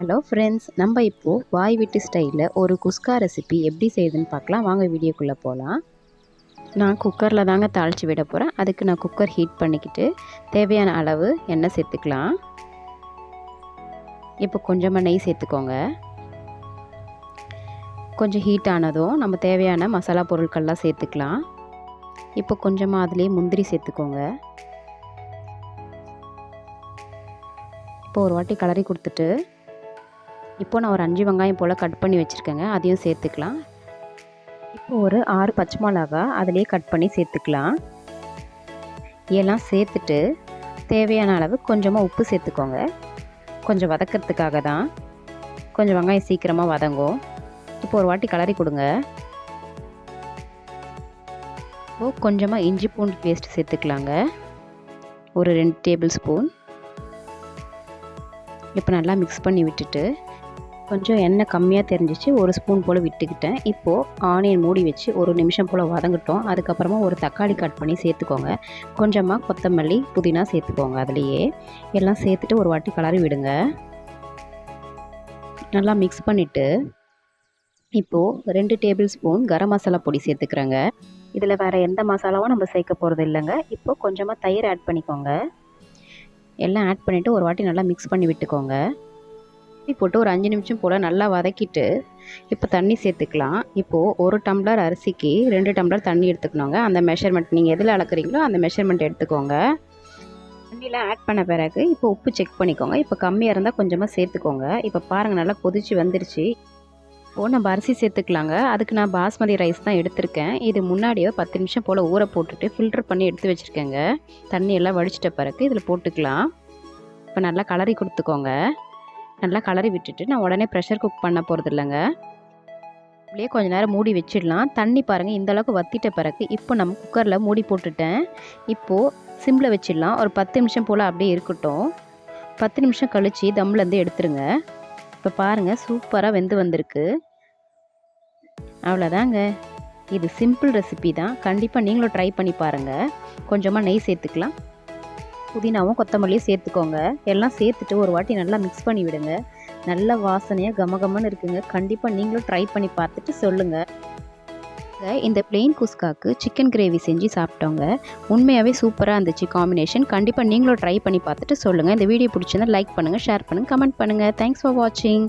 Hello friends நம்ம இப்போது வாய் விட்டு ஸ்டைலில் ஒரு குஸ்கா ரெசிபி எப்படி செய்யுதுன்னு பார்க்கலாம். வாங்க வீடியோக்குள்ளே போகலாம் நான் குக்கரில் தாங்க தாளித்து விட போகிறேன் அதுக்கு நான் குக்கர் ஹீட் பண்ணிக்கிட்டு தேவையான அளவு எண்ணெய் சேர்த்துக்கலாம். இப்போ கொஞ்சமாக நெய் சேர்த்துக்கோங்க. கொஞ்சம் ஹீட் ஆனதும் நம்ம தேவையான மசாலா பொருட்கள்லாம் சேர்த்துக்கலாம். இப்போ கொஞ்சமாக அதுலேயே முந்திரி சேர்த்துக்கோங்க. இப்போ ஒரு வாட்டி கலரி கொடுத்துட்டு இப்போது நான் ஒரு அஞ்சு வெங்காயம் போல் கட் பண்ணி வச்சுருக்கேங்க. அதையும் சேர்த்துக்கலாம். இப்போ ஒரு ஆறு பச்சை மிளகா அதிலே கட் பண்ணி சேர்த்துக்கலாம். எல்லாம் சேர்த்துட்டு தேவையான அளவு கொஞ்சமாக உப்பு சேர்த்துக்கோங்க. கொஞ்சம் வதக்கிறதுக்காக தான். கொஞ்சம் வெங்காயம் சீக்கிரமாக வதங்கும். இப்போ ஒரு வாட்டி கலரி கொடுங்க. இப்போ கொஞ்சமாக இஞ்சி பூண்டு பேஸ்ட் சேர்த்துக்கலாங்க. ஒரு ரெண்டு டேபிள் ஸ்பூன். இப்போ நல்லா மிக்ஸ் பண்ணி விட்டுட்டு கொஞ்சம் எண்ணெய் கம்மியாக தெரிஞ்சிச்சு ஒரு ஸ்பூன் போல் விட்டுக்கிட்டேன். இப்போது ஆனியன் மூடி வச்சு ஒரு நிமிஷம் போல் வதங்கட்டும். அதுக்கப்புறமா ஒரு தக்காளி கட் பண்ணி சேர்த்துக்கோங்க. கொஞ்சமாக கொத்தமல்லி புதினா சேர்த்துக்கோங்க அதுலேயே. எல்லாம் சேர்த்துட்டு ஒரு வாட்டி கலரி விடுங்க. நல்லா மிக்ஸ் பண்ணிவிட்டு இப்போது ரெண்டு டேபிள் ஸ்பூன் கரம் மசாலா பொடி சேர்த்துக்கிறேங்க. இதில் வேறு எந்த மசாலாவும் நம்ம சேர்க்க போகிறது இல்லைங்க. இப்போது கொஞ்சமாக தயிர் ஆட் பண்ணிக்கோங்க. எல்லாம் ஆட் பண்ணிவிட்டு ஒரு வாட்டி நல்லா மிக்ஸ் பண்ணி விட்டுக்கோங்க. போட்டு ஒரு அஞ்சு நிமிஷம் போல் நல்லா வதக்கிட்டு இப்போ தண்ணி சேர்த்துக்கலாம். இப்போது ஒரு டம்ளர் அரிசிக்கு ரெண்டு டம்ளர் தண்ணி எடுத்துக்கணுங்க. அந்த மெஷர்மெண்ட் நீங்கள் எதில் அளக்குறீங்களோ அந்த மெஷர்மெண்ட் எடுத்துக்கோங்க. தண்ணியெலாம் ஆட் பண்ண பிறகு இப்போ உப்பு செக் பண்ணிக்கோங்க. இப்போ கம்மியாக இருந்தால் கொஞ்சமாக சேர்த்துக்கோங்க. இப்போ பாருங்கள் நல்லா கொதிச்சு வந்துருச்சு. இப்போது நம்ம அரிசி சேர்த்துக்கலாங்க. அதுக்கு நான் பாஸ்மதி ரைஸ் தான் எடுத்திருக்கேன். இது முன்னாடியே பத்து நிமிஷம் போல் ஊற போட்டுட்டு ஃபில்டர் பண்ணி எடுத்து வச்சுருக்கேங்க. தண்ணி எல்லாம் வடிச்சிட்ட பிறகு இதில் போட்டுக்கலாம். இப்போ நல்லா கலரி கொடுத்துக்கோங்க. நல்லா கலரி விட்டுட்டு நான் உடனே ப்ரெஷர் குக் பண்ண போகிறது இல்லைங்க. அப்படியே கொஞ்ச நேரம் மூடி வச்சிடலாம். தண்ணி பாருங்கள் இந்தளவுக்கு வத்திட்ட பிறகு இப்போ நம்ம குக்கரில் மூடி போட்டுட்டேன். இப்போது சிம்மில் வச்சிடலாம். ஒரு பத்து நிமிஷம் போல் அப்படியே இருக்கட்டும். பத்து நிமிஷம் கழித்து தம்லேருந்து எடுத்துருங்க. இப்போ பாருங்கள் சூப்பராக வெந்து வந்திருக்கு. அவ்வளோதாங்க. இது சிம்பிள் ரெசிபி தான். கண்டிப்பாக நீங்களும் ட்ரை பண்ணி பாருங்கள் கொஞ்சமாக நெய் சேர்த்துக்கலாம். புதினாவும் கொத்தமல்லியும் சேர்த்துக்கோங்க. எல்லாம் சேர்த்துட்டு ஒரு வாட்டி நல்லா மிக்ஸ் பண்ணி விடுங்க. நல்ல வாசனையாக கமகமன்னு இருக்குங்க. கண்டிப்பாக நீங்களும் ட்ரை பண்ணி பார்த்துட்டு சொல்லுங்கள் இந்த பிளெயின் குஸ்காக்கு சிக்கன் கிரேவி செஞ்சு சாப்பிட்டோங்க. உண்மையாகவே சூப்பராக இருந்துச்சு காம்பினேஷன் கண்டிப்பாக நீங்களும் ட்ரை பண்ணி பார்த்துட்டு சொல்லுங்கள் இந்த வீடியோ பிடிச்சிருந்தா லைக் பண்ணுங்கள் ஷேர் பண்ணுங்கள் கமெண்ட் பண்ணுங்கள் தேங்க்ஸ் ஃபார் வாட்சிங்